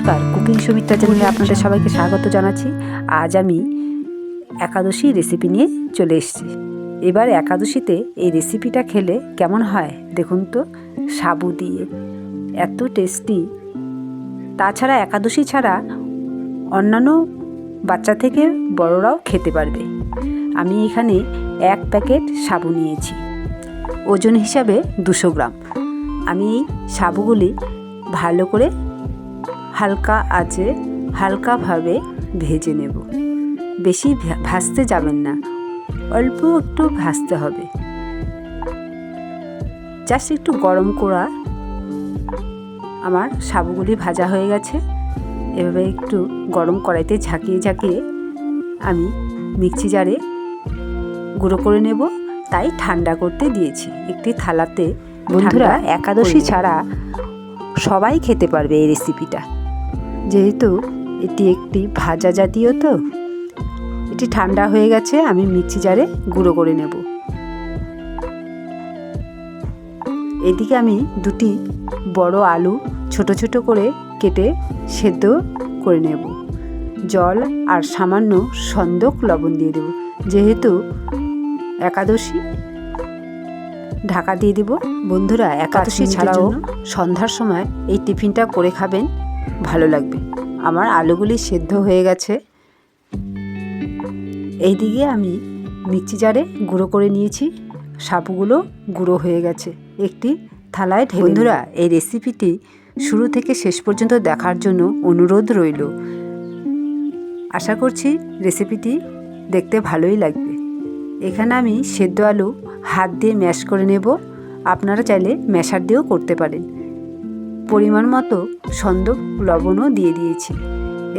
নমস্কার, কুকিং সুমিত্রা চ্যানেলে আপনাদের সবাইকে স্বাগত জানাচ্ছি। আজ আমি একাদশী রেসিপি নিয়ে চলে এসেছি। এবার একাদশীতে এই রেসিপিটা খেলে কেমন হয় দেখুন তো, সাবু দিয়ে। এত টেস্টি তাছাড়া একাদশী ছাড়া অন্যান্য বাচ্চা থেকে বড়রাও খেতে পারবে। আমি এখানে এক প্যাকেট সাবু নিয়েছি। ওজন হিসাবে দুশো গ্রাম। আমি এই সাবুগুলি ভালো করে হালকা আঁচে হালকাভাবে ভেজে নেব। বেশি ভাজতে যাবেন না। অল্প একটু ভাজতে হবে। জাস্ট একটু গরম করা আমার সাবুগুলি ভাজা হয়ে গেছে। এভাবে একটু গরম কড়াইতে ঝাঁকিয়ে ঝাঁকিয়ে আমি মিক্সি জারে গুঁড়ো করে নেব। তাই ঠান্ডা করতে দিয়েছি। একটি থালাতে বন্ধুরা একাদশী ছাড়া সবাই খেতে পারবে এই রেসিপিটা যেহেতু এটি একটি ভাজা জাতীয় তো এটি ঠান্ডা হয়ে গেছে আমি মিক্সি জারে গুঁড়ো করে নেব। এদিকে আমি দুটি বড় আলু ছোট ছোট করে কেটে সেদ্ধ করে নেব। জল আর সামান্য সন্দক লবণ দিয়ে দেব যেহেতু একাদশী। ঢাকা দিয়ে দিব। বন্ধুরা একাদশী ছাড়াও সন্ধ্যার সময় এই টিফিনটা করে খাবেন। ভালো লাগবে। আমার আলুগুলি সেদ্ধ হয়ে গেছে। এইদিকে আমি মিক্সি জারে গুঁড়ো করে নিয়েছি। সাবুগুলো গুঁড়ো হয়ে গেছে। একটি থালায় ঢেলে বন্ধুরা, এই রেসিপিটি শুরু থেকে শেষ পর্যন্ত দেখার জন্য অনুরোধ রইল। আশা করছি রেসিপিটি দেখতে ভালোই লাগবে। এখানে আমি সেদ্ধ আলু হাত দিয়ে ম্যাশ করে নেব। আপনারা চাইলে ম্যাশার দিয়েও করতে পারেন। পরিমাণ মতো সন্দক লবণও দিয়ে দিয়েছি।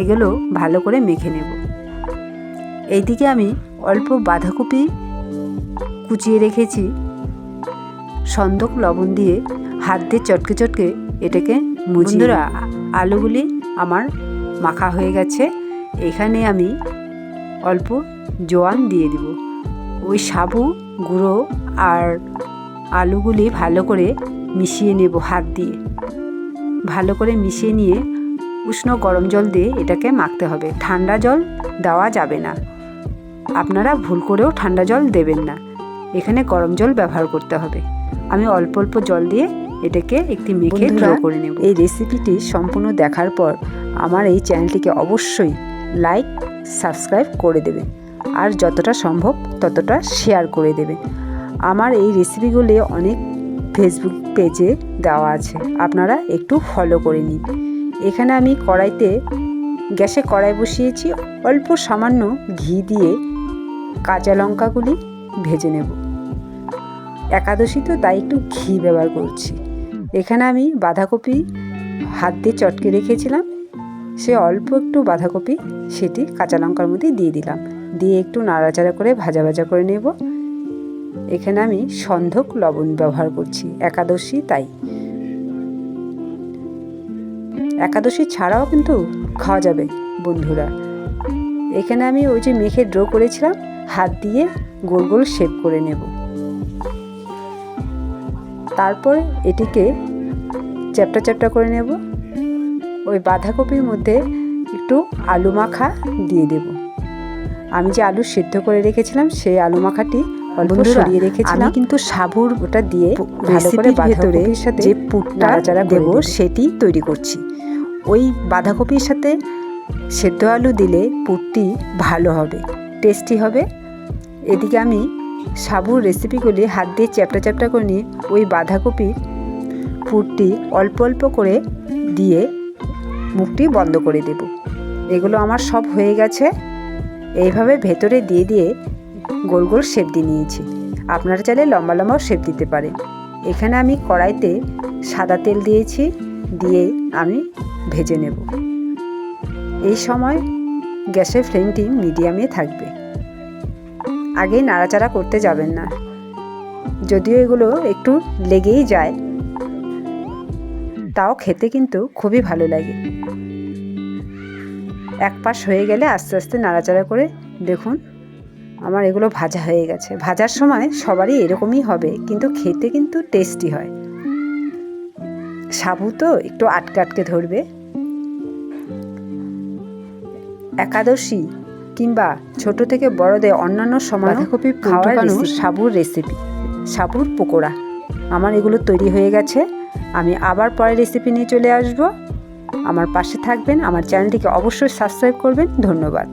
এগুলো ভালো করে মেখে নেব। এইদিকে আমি অল্প বাঁধাকপি কুচিয়ে রেখেছি। সন্দক লবণ দিয়ে হাত দিয়ে চটকে চটকে এটাকে বন্ধুরা আলুগুলি আমার মাখা হয়ে গেছে। এখানে আমি অল্প জোয়ান দিয়ে দিব। ওই সাবু গুঁড়ো আর আলুগুলি ভালো করে মিশিয়ে নেব হাত দিয়ে। ভালো করে মিশিয়ে নিয়ে উষ্ণ গরম জল দিয়ে এটাকে মাখতে হবে। ঠান্ডা জল দেওয়া যাবে না। আপনারা ভুল করেও ঠান্ডা জল দেবেন না। এখানে গরম জল ব্যবহার করতে হবে। আমি অল্প অল্প জল দিয়ে এটাকে একটি মেখে ড্র করে নেব। এই রেসিপিটি সম্পূর্ণ দেখার পর আমার এই চ্যানেলটিকে অবশ্যই লাইক সাবস্ক্রাইব করে দেবেন। আর যতটা সম্ভব ততটা শেয়ার করে দেবেন। আমার এই রেসিপিগুলি অনেক ফেসবুক পেজে দেওয়া আছে। আপনারা একটু ফলো করে নিন। এখানে আমি কড়াইতে, গ্যাসে কড়াই বসিয়েছি, অল্প সামান্য ঘি দিয়ে কাঁচা লঙ্কাগুলি ভেজে নেব। একাদশী তো তাই একটু ঘি ব্যবহার করছি। এখানে আমি বাঁধাকপি হাত দিয়ে চটকে রেখেছিলাম। সে অল্প একটু বাঁধাকপি, সেটি কাঁচা লঙ্কার মধ্যে দিয়ে দিলাম। দিয়ে একটু নাড়াচাড়া করে ভাজা ভাজা করে নেব। এখানে আমি সন্ধক লবণ ব্যবহার করছি। একাদশী তাই। একাদশী ছাড়াও কিন্তু খাওয়া যাবে, বন্ধুরা। এখানে আমি ওই যে মেখে ড্র করেছিলাম, হাত দিয়ে গোল গোল শেপ করে নেব। তারপর এটিকে চ্যাপটা চ্যাপটা করে নেব। ওই বাঁধাকপির মধ্যে একটু আলু মাখা দিয়ে দেব। আমি যে আলু সিদ্ধ করে রেখেছিলাম, সেই আলু মাখাটি বন্ধুরা, আমি কিন্তু সাবুর ওটা দিয়ে ভালো করে বাঁধাকপির সাথে যে যে পুরটা নাড়াচাড়া দেব, দেবো সেটি তৈরি করছি। ওই বাঁধাকপির সাথে সেদ্ধ আলু দিলে পুরটি ভালো হবে টেস্টি হবে। এদিকে আমি সাবুর রেসিপিগুলি হাত দিয়ে চ্যাপটা চ্যাপটা করে নিয়ে ওই বাঁধাকপির পুরটি অল্প অল্প করে দিয়ে মুখটি বন্ধ করে দেব। এগুলো আমার সব হয়ে গেছে। এইভাবে ভেতরে দিয়ে দিয়ে গোল গোল শেপ দিয়ে নিয়েছি। আপনারা চাইলে লম্বা লম্বাও শেপ দিতে পারেন এখানে আমি কড়াইতে সাদা তেল দিয়েছি, দিয়ে আমি ভেজে নেব। এই সময় গ্যাসের ফ্লেমটি মিডিয়ামে থাকবে। আগেই নাড়াচাড়া করতে যাবেন না। যদিও এগুলো একটু লেগেই যায়, তাও খেতে কিন্তু খুবই ভালো লাগে। এক পাশ হয়ে গেলে আস্তে আস্তে নাড়াচাড়া করে দেখুন আমার এগুলো ভাজা হয়ে গেছে। ভাজার সময় সবারই এরকমই হবে কিন্তু খেতে কিন্তু টেস্টি হয়। সাবু তো একটু আটকে আটকে ধরবে। একাদশী কিংবা ছোট থেকে বড়দের অন্যান্য সময় বাঁধাকপি খাওয়ার সাবুর রেসিপি সাবুর পকোড়া। আমার এগুলো তৈরি হয়ে গেছে। আমি আবার পরের রেসিপি নিয়ে চলে আসব। আমার পাশে থাকবেন। আমার চ্যানেলটিকে অবশ্যই সাবস্ক্রাইব করবেন। ধন্যবাদ।